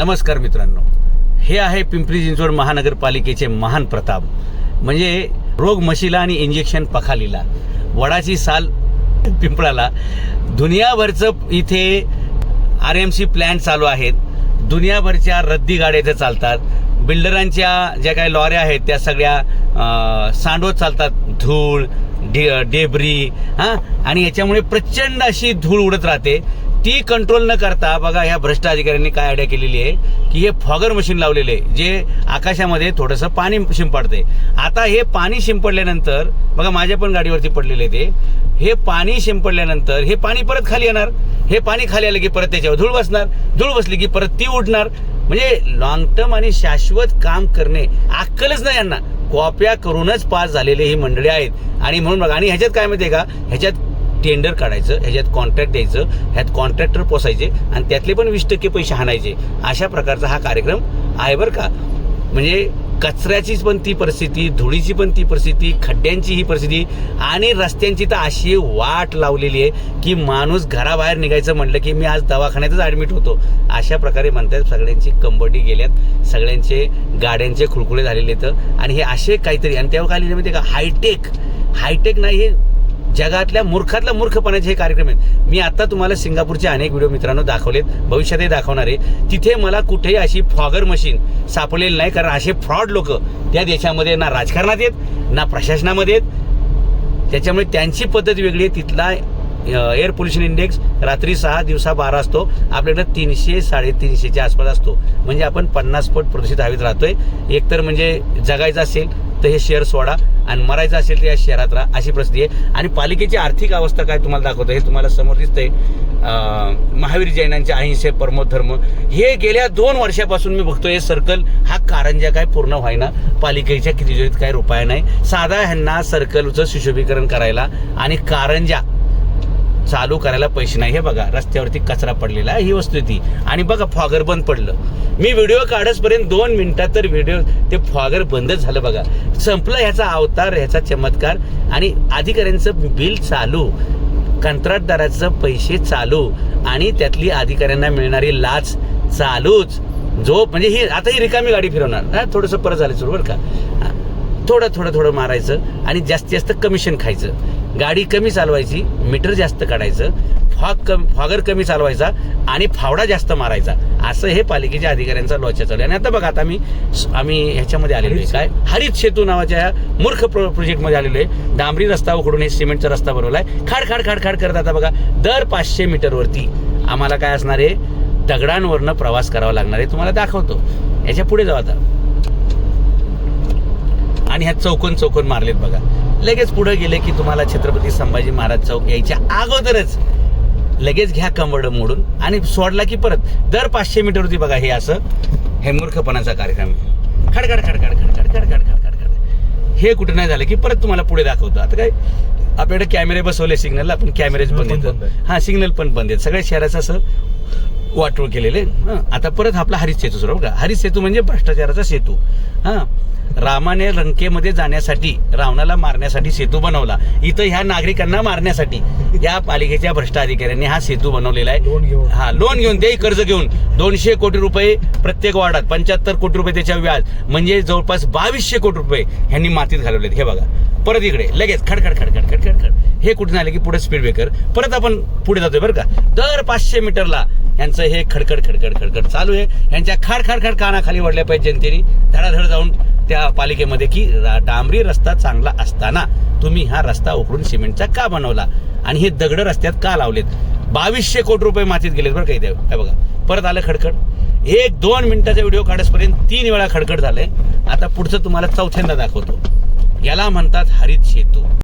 नमस्कार मित्रांनो. हे आहे पिंपरी चिंचवड महानगरपालिकेचे महान प्रताप. म्हणजे रोग मशीला आणि इंजेक्शन पखालीला. वडाची साल पिंपळाला. दुनियाभरचं इथे आर एम सी प्लॅन चालू आहेत. दुनियाभरच्या रद्दी गाड्या इथे चालतात. बिल्डरांच्या ज्या काही लॉऱ्या आहेत त्या सगळ्या सांडवत चालतात. धूळ डे डेबरी हां? आणि याच्यामुळे प्रचंड अशी धूळ उडत राहते. ती कंट्रोल न करता बघा ह्या भ्रष्ट अधिकाऱ्यांनी काय आयडिया केलेली आहे की हे फॉगर मशीन लावलेले आहे जे आकाशामध्ये थोडंसं पाणी शिंपडते आता हे पाणी शिंपडल्यानंतर बघा माझ्या पण गाडीवरती पडलेले ते हे पाणी शिंपडल्यानंतर हे पाणी परत खाली येणार. हे पाणी खाली आलं की परत त्याच्यावर धूळ बसणार. धूळ बसली की परत ती उडणार म्हणजे लॉंग टर्म आणि शाश्वत काम करणे अक्कलच नाही यांना. कॉप्या करूनच पास झालेले ही मंडळी आहेत. आणि म्हणून बघा आणि ह्याच्यात काय माहिती आहे का? ह्याच्यात टेंडर काढायचं ह्याच्यात कॉन्ट्रॅक्ट द्यायचं ह्यात कॉन्ट्रॅक्टर पोसायचे आणि त्यातले पण वीस टक्के पैसे हाणायचे. अशा प्रकारचा हा कार्यक्रम आहे बरं का. म्हणजे कचऱ्याचीच पण ती परिस्थिती धुळीची पण ती परिस्थिती खड्ड्यांची ही परिस्थिती आणि रस्त्यांची तर अशी वाट लावलेली आहे की माणूस घराबाहेर निघायचं म्हटलं की मी आज दवाखान्यातच ॲडमिट होतो. अशा प्रकारे म्हणतात सगळ्यांची कंबडी गेल्यात सगळ्यांचे गाड्यांचे खुळखुळे झालेले आहेत. आणि हे असे काहीतरी आणि तेव्हा काय लिहिलं माहिती आहे का हायटेक हायटेक नाही हे जगातल्या मूर्खातल्या मूर्खपणाचे हे कार्यक्रम आहेत. मी आता तुम्हाला सिंगापूरचे अनेक व्हिडिओ मित्रांनो दाखवलेत. भविष्यातही दाखवणार आहे. तिथे मला कुठेही अशी फॉगर मशीन सापडलेली नाही कारण असे फ्रॉड लोक त्या देशामध्ये ना राजकारणात येत ना प्रशासनामध्ये येत. त्याच्यामुळे त्यांची पद्धत वेगळी आहे. तिथला एअर पोल्युशन इंडेक्स रात्री सहा दिवसा बारा असतो. आपल्याकडे तीनशे साडेतीनशेच्या आसपास असतो. म्हणजे आपण पन्नास फूट प्रदूषित हवेत राहतोय. एकतर म्हणजे जगायचं असेल तर हे शहर सोडा. आणि मरायचं असेल तर या शहरात राहा अशी परिस्थिती आहे. आणि पालिकेची आर्थिक अवस्था काय तुम्हाला दाखवतं हे तुम्हाला समोर दिसतंय. महावीर जैनांचे अहिंसे परमोधर्म हे गेल्या दोन वर्षापासून मी बघतोय हे सर्कल हा कारंजा काय पूर्ण व्हायना. पालिकेच्या किती काय उपाय नाही. साधा ह्यांना सर्कलचं सुशोभीकरण करायला आणि कारंजा चालू करायला पैसे नाही. हे बघा रस्त्यावरती कचरा पडलेला आहे ही वस्तू ती. आणि बघा फॉगर बंद पडलं. मी व्हिडिओ काढसपर्यंत दोन मिनिटात तर व्हिडिओ ते फॉगर बंदच झालं बघा. संपलं ह्याचा अवतार ह्याचा चमत्कार आणि अधिकाऱ्यांचं बिल चालू. कंत्राटदाराचं पैसे चालू आणि त्यातली अधिकाऱ्यांना मिळणारी लाच चालूच. जो म्हणजे ही आता ही रिकामी गाडी फिरवणार. थोडंसं परत झालं सुरू बरं का. थोडं थोडं थोडं मारायचं आणि जास्तीत जास्त कमिशन खायचं. गाडी कमी चालवायची मीटर जास्त काढायचं फॉग कमी फॉगर कमी चालवायचा आणि फावडा जास्त मारायचा. असं हे पालिकेच्या अधिकाऱ्यांचा लॉच्या चालू आहे. आणि आता बघा आता आम्ही आम्ही ह्याच्यामध्ये आलेलो आहे. काय? हरित सेतू नावाच्या ह्या मूर्ख प्रो प्रोजेक्टमध्ये आलेलो आहे. डांबरी रस्ता उकडून हे सिमेंटचा रस्ता बनवलाय. खाड खाड खाड खाड करत आता बघा दर पाचशे मीटरवरती आम्हाला काय असणार आहे? दगडांवरनं प्रवास करावा लागणार आहे. तुम्हाला दाखवतो. याच्यापुढे जाऊ आता. आणि ह्या चौकोन चौकोन मारलेत बघा लगेच पुढे गेले की तुम्हाला छत्रपती संभाजी महाराज चौक यायच्या अगोदरच लगेच घ्या कंबड मोडून आणि सोडला की परत दर पाचशे मीटरवरती बघा हे असं हे मूर्खपणाचा कार्यक्रम. खडखड खडखड खडखड खडखड खडखड खडखड हे कुठं नाही झालं की परत तुम्हाला पुढे दाखवतो आता काय आपल्याकडे कॅमेरे बसवले सिग्नलला पण कॅमेरेच बंद येतं. हा सिग्नल पण बंद आहेत सगळ्या शहराचं असं वाटोळ केलेले हं, आता परत आपला हरित सेतू सुरू बघा हरित सेतू म्हणजे भ्रष्टाचाराचा सेतू हा रामाने लंकेमध्ये जाण्यासाठी रावणाला मारण्यासाठी सेतू बनवला. इथं ह्या नागरिकांना मारण्यासाठी या पालिकेच्या भ्रष्ट अधिकाऱ्यांनी हा सेतू बनवलेला आहे. हा लोन घेऊन ते कर्ज घेऊन. दोनशे कोटी रुपये प्रत्येक वार्डात पंच्याहत्तर कोटी रुपये त्याच्या व्याज म्हणजे जवळपास बावीसशे कोटी रुपये ह्यांनी मातीत घालवलेत. हे बघा. परत इकडे लगेच खडखड खडखड खडखड खड हे कुठे झाले की पुढे स्पीड ब्रेकर परत आपण पुढे जातोय बरं का. दर पाचशे मीटरला यांचं हे खडखड खडखड खडखड चालू आहे. यांच्या खाड खाड खाड कानाखाली वडल्या पाहिजे जनतेने. धडाधड जाऊन त्या पालिकेमध्ये की रा- डांबरी रस्ता चांगला असताना तुम्ही हा रस्ता उकडून सिमेंटचा का बनवला? आणि हे दगड रस्त्यात का लावलेत? बावीसशे कोटी रुपये मातीत गेलेत बरं काही इथे. बघा परत आलं खडखड. एक दोन मिनिटाचा व्हिडिओ काढसपर्यंत तीन वेळा खडखड झालंय. आता पुढचं तुम्हाला चौथ्यांदा दाखवतो. याला म्हणतात हरित सेतू.